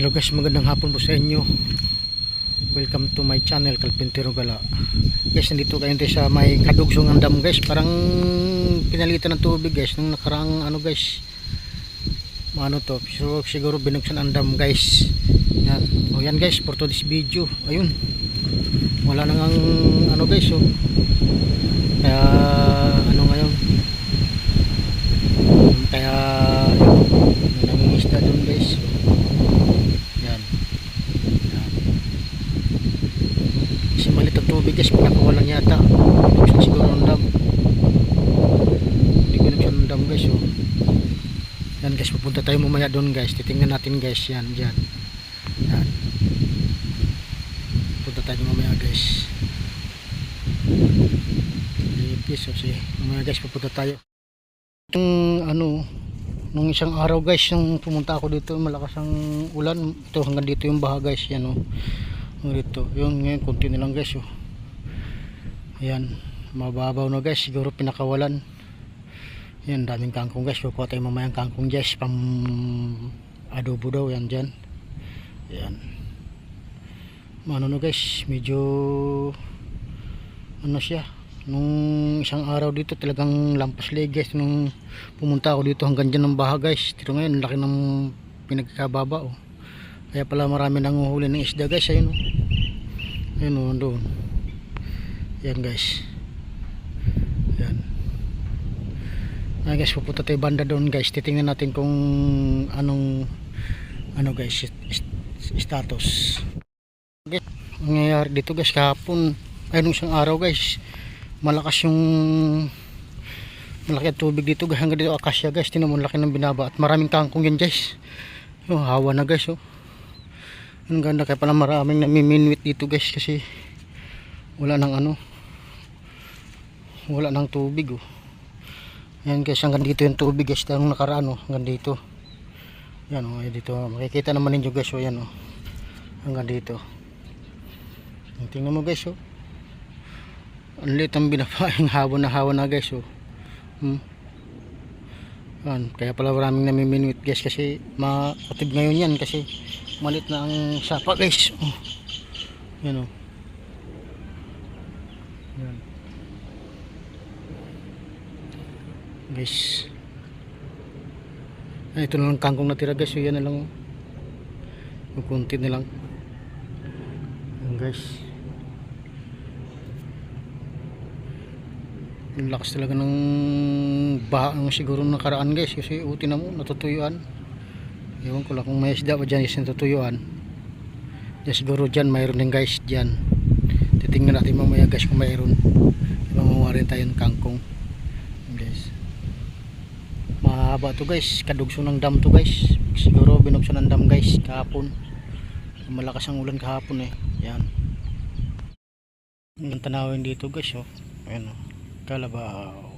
Hello guys, magandang hapon po sa inyo. Welcome to my channel, Kalpintero Gala. Guys, nandito kayo tayo sa may kadugsong ng dam guys. Parang pinalitan ng tubig guys. Nung nakaraang ano guys. Ano to, so, siguro binuksan ang dam guys. Yan. O yan guys, for today's video. Ayun. Wala nang ang ano guys oh ano ngayon. Kaya yun, may nangingisda doon guys. Yan. Yan. Kasi malit ang tubig guys, pinakawalan yata. Binuksan siguro ng dam. Hindi binuksan ng dam guys oh. Yan pupunta tayo mamaya doon guys. Titingnan natin guys yan, dyan. Yan. Punta tayo mamaya guys. Ipis, so sige. Mamaya guys, pupunta tayo. Itong ano, nung isang araw guys, nung pumunta ako dito, malakas ang ulan. Ito hanggang dito yung baha guys, yan oh. Hanggang Dito, yun ngayon, konti na lang guys oh. Ayan, mababaw na guys, siguro pinakawalan. Yan, daming kangkong guys. Kukuha tayo mamayang kangkong guys. Pang adobo daw yan dyan. Yan. Ano no guys, medyo ano siya. Nung isang araw dito talagang lampas leg guys. Nung pumunta ako dito hanggang dyan ng baha guys. Tiro ngayon, laki ng pinagkababa oh. Kaya pala marami nanguhuli ng isda guys. Ayun oh. Ayun oh, doon. Yan guys. Yan. Ay guys, pupunta tayo banda doon guys. Titingnan natin kung anong ano guys, status. Guys, ang nangyayari dito guys kahapon, ay nung isang araw guys, malakas yung malaki ang tubig dito guys. Hanggang dito akasya guys, tinan laki ng binaba at maraming kangkong yan guys. Yung hawa na guys oh. Ang ganda kaya pala maraming namiminwit dito guys kasi wala nang ano wala nang tubig oh. Yan guys, hanggang dito yung tubig guys, tanong nakaraan oh, hanggang dito. Yan oh, dito. Makikita naman ninyo guys, oh, yan oh. Hanggang dito. Tingnan mo guys, oh. Ang liit ang binapaing hawa na hawa na guys, oh. Hmm. Yan, kaya pala maraming namiminwit guys kasi makatib ngayon yan kasi malit na ang sapa guys. Oh. Yan oh. Yan. Guys. Ay ito na lang kangkong natira guys. So yan na lang oh. yung kunti na lang. Yan guys. Yung lakas talaga ng baha siguro nakaraan guys. Kasi uti na mo natutuyuan. Ewan ko lang kung may isda pa dyan is natutuyuan. Dyan siguro dyan mayroon din guys dyan. Titingnan natin mamaya guys kung mayroon. Manguha rin tayo ng kangkong Yan, guys mahaba to guys. Kadugso ng dam to guys. Siguro binuksan ng dam guys kahapon. Malakas ang ulan kahapon eh. Yan. Yung tanawin dito guys oh. Ayan oh. Kalabaw